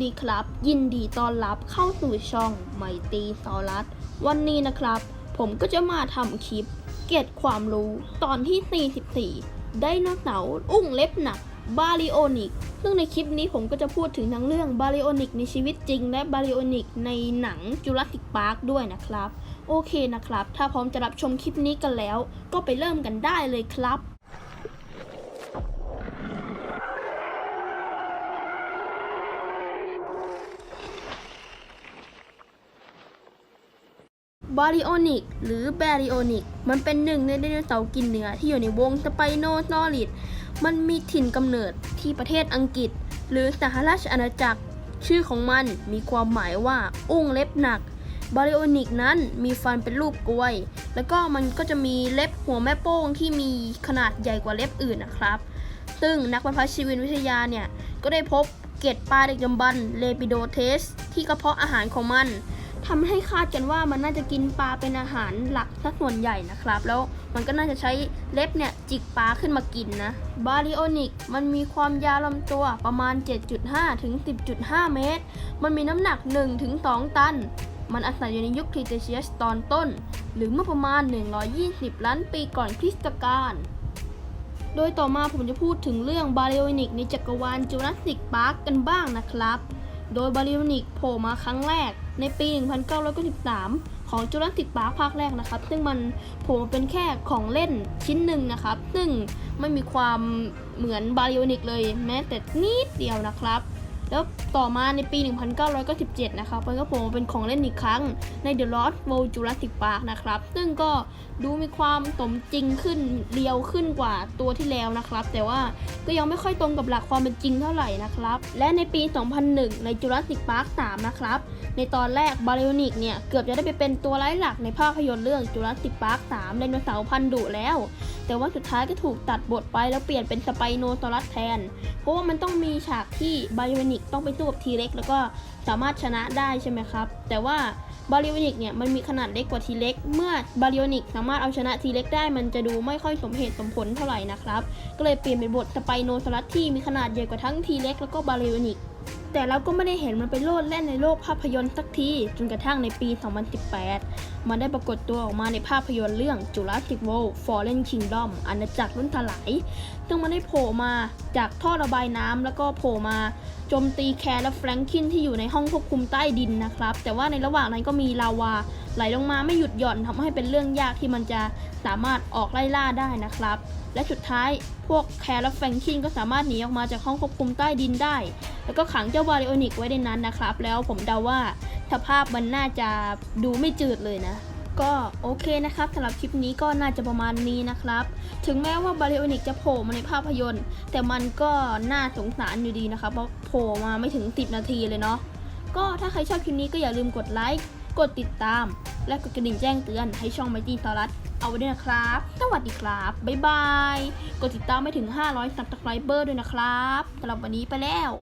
ดีครับ ยินดีต้อนรับเข้าสู่ช่องไมตีซอรัสวันนี้นะครับ ผมก็จะมาทำคลิป เก็บความรู้ตอนที่ 44 ไดโนเสาร์อุ้งเล็บหนักบาริโอนิก ซึ่งในคลิปนี้ผมก็จะพูดถึงทั้งเรื่องบาริโอนิกในชีวิตจริง และบาริโอนิกในหนังจูราสสิกพาร์คด้วยนะครับ โอเคนะครับ ถ้าพร้อมจะรับชมคลิปนี้กันแล้ว ก็ไปเริ่มกันได้เลยครับ บาริโอนิกหรือแบริโอนิกมันเป็นหนึ่งในไดโนเสาร์กินเนื้อที่อยู่ในวงสไปโนซอริดมันมีถิ่นกำเนิดที่ประเทศอังกฤษ หรือสหราชอาณาจักร ชื่อของมันมีความหมายว่าอุ้งเล็บหนักบาริโอนิกนั้นมีฟันเป็นรูปกล้วย แล้วก็มันก็จะมีเล็บหัวแม่โป้งที่มีขนาดใหญ่กว่าเล็บอื่นนะครับ ซึ่งนักบรรพชีวินวิทยาเนี่ย ก็ได้พบเกล็ดปลาเด็กดำบรรพ์เลปิโดเทส ที่กระเพาะอาหารของมัน ทำให้คาดกันว่ามันน่าจะกินปลาเป็นอาหารหลักสักส่วนใหญ่นะครับ แล้วมันก็น่าจะใช้เล็บเนี่ยจิกปลาขึ้นมากินนะบาริโอนิกมันมีความยาวลำตัวประมาณ 7.5 ถึง 10.5 เมตร มันมีน้ำหนัก1ถึง2ตัน มันอาศัยอยู่ในยุคครีเทเชียสตอนต้น หรือเมื่อประมาณ 120 ล้านปีก่อนคริสตกาลโดยต่อมาผมจะพูดถึงเรื่องบาริโอนิกในจักรวาลจูราสสิกพาร์คกันบ้างนะครับ โดยบาริโอนิกโผล่มาครั้งแรกในปี 1993 ของจูราสสิกปาร์คภาคแรกนะครับ ซึ่งมันโผล่มาเป็นแค่ของเล่นชิ้นหนึ่งนะครับ ซึ่งไม่มีความเหมือนบาริโอนิกเลยแม้แต่นิดเดียวนะครับ แล้วต่อมาในปี 1997 นะครับมันก็โผล่มาเป็นของเล่นอีกครั้งใน The Lost World Jurassic Park นะครับ ซึ่งก็ดูมีความสมจริงขึ้นเรียวขึ้นกว่าตัวที่แล้วนะครับ แต่ว่าก็ยังไม่ค่อยตรงกับหลักความเป็นจริงเท่าไหร่นะครับ และในปี 2001 ใน Jurassic Park 3 นะครับ ในตอนแรกบาริโอนิกเนี่ย เกือบจะได้ไปเป็นตัวร้ายหลักในภาพยนตร์เรื่อง Jurassic Park 3ไดโนเสาร์พันดุแล้ว แต่ว่าสุดท้ายก็ถูกตัดบทไปแล้วเปลี่ยนเป็นสไปโนซอรัสแทน เพราะว่ามันต้องมีฉากที่บาริโอนิกต้องไปสู้กับทีเล็กแล้วก็สามารถชนะได้ใช่ไหมครับ แต่ว่าบาริโอนิกเนี่ยมันมีขนาดเล็กกว่าทีเล็ก เมื่อบาริโอนิกสามารถเอาชนะทีเล็กได้ มันจะดูไม่ค่อยสมเหตุสมผลเท่าไหร่นะครับ ก็เลยเปลี่ยนเป็นบทสไปโนซอรัสที่มีขนาดใหญ่กว่าทั้งทีเล็กแล้วก็บาริโอนิก แต่เราก็ไม่ได้เห็นมันไปโลดแล่นในโลกภาพยนตร์สักที จนกระทั่งในปี 2018 มันได้ปรากฏตัวออกมาในภาพยนตร์เรื่อง Jurassic World Fallen Kingdom อาณาจักรล้นถลายซึ่งมันได้โผล่มาจากท่อระบายน้ำแล้วก็โผล่มาโจมตีแคร์และแฟรงคินที่อยู่ในห้องควบคุมใต้ดินนะครับ แต่ว่าในระหว่างนั้นก็มีลาวาไหลลงมาไม่หยุดหย่อนทำให้เป็นเรื่องยากที่มันจะสามารถออกไล่ล่าได้นะครับ และสุดท้ายพวกแคร์และแฟรงคินก็สามารถหนีออกมาจากห้องควบคุมใต้ดินได้ แล้วก็ขังเจ้าบาริโอนิกไว้ในนั้นนะครับ แล้วผมเดาว่าสภาพมันน่าจะดูไม่จืดเลยนะก็โอเคนะครับสำหรับคลิปนี้ก็น่าจะประมาณนี้นะครับ ถึงแม้ว่าบาริโอนิกจะโผล่มาในภาพยนตร์ แต่มันก็น่าสงสารอยู่ดีนะครับเพราะโผล่มาไม่ถึง 10 นาทีเลยเนาะก็ถ้าใครชอบคลิปนี้ก็อย่าลืมกดไลค์ กดติดตาม และกดกระดิ่งแจ้งเตือนให้ช่องไมจีสารัสเอาไว้ด้วยนะครับ สวัสดีครับ บ๊ายบาย กดติดตามไม่ถึง 500ซับสไครเบอร์ด้วยนะครับสำหรับวันนี้ไปแล้ว